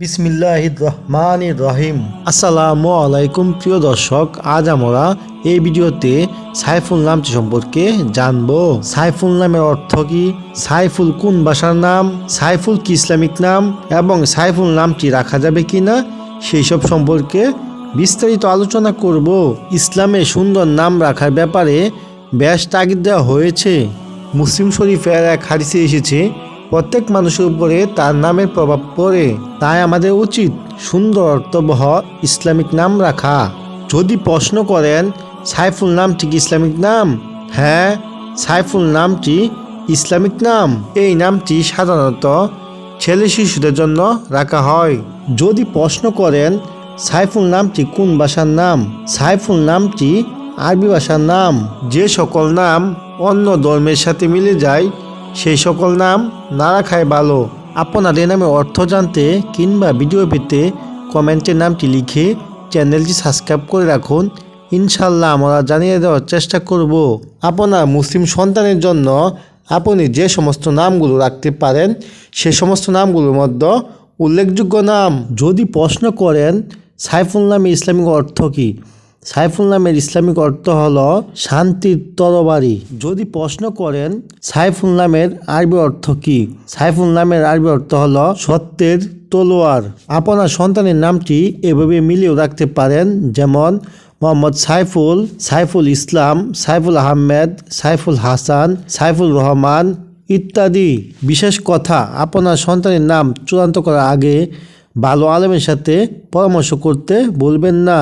বিসমিল্লাহ রহমান রহিম আসসালামু আলাইকুম প্রিয় দর্শক, আজ আমরা এই ভিডিওতে সাইফুল নামটি সম্পর্কে জানব। সাইফুল নামের অর্থ কি? সাইফুল কোন ভাষার নাম? সাইফুল কি ইসলামিক নাম? এবং সাইফুল নামটি রাখা যাবে কিনা? সেই সব সম্পর্কে বিস্তারিত আলোচনা করব। ইসলামে সুন্দর নাম রাখার ব্যাপারে বেশ তাগিদ দেওয়া হয়েছে। মুসলিম শরীফের এক হারিসে এসেছে প্রত্যেক মানুষের উপরে তার নামের প্রভাব পড়ে। তাই আমাদের উচিত সুন্দর অর্থবহ ইসলামিক নাম রাখা। যদি প্রশ্ন করেন, সাইফুল নামটি কি ইসলামিক নাম? হ্যাঁ সাইফুল নামটি ইসলামিক নাম। এই নামটি সাধারণত ছেলে শিশুদের জন্য রাখা হয়। যদি প্রশ্ন করেন, সাইফুল নামটি কোন ভাষার নাম? সাইফুল নামটি আরবি ভাষার নাম। যে সকল নাম অন্য ধর্মের সাথে মিলে যায় সেই সকল নাম না রাখাই ভালো। আপনাদের নামে অর্থ জানতে কিংবা ভিডিও পেতে কমেন্টের নামটি লিখে চ্যানেলটি সাবস্ক্রাইব করে রাখুন। ইনশাল্লাহ আমরা জানিয়ে দেওয়ার চেষ্টা করব। আপনার মুসলিম সন্তানের জন্য আপনি যে সমস্ত নামগুলো রাখতে পারেন, সে সমস্ত নামগুলোর মধ্যে উল্লেখযোগ্য নাম। যদি প্রশ্ন করেন, সাইফুল নামে ইসলামিক অর্থ কী? সাইফুল নামের ইসলামিক অর্থ হলো শান্তির তরবারি। যদি প্রশ্ন করেন, সাইফুল নামের আরবি অর্থ কি? সাইফুল নামের আরবি অর্থ হলো সত্যের তলোয়ার। আপনার সন্তানের নামটি এভাবে মিলিয়েও রাখতে পারেন, যেমন মোহাম্মদ সাইফুল সাইফুল ইসলাম, সাইফুল আহমেদ, সাইফুল হাসান, সাইফুল রহমান ইত্যাদি। বিশেষ কথা, আপনার সন্তানের নাম চূড়ান্ত করার আগে ভালো আলমের সাথে পরামর্শ করতে বলবেন না।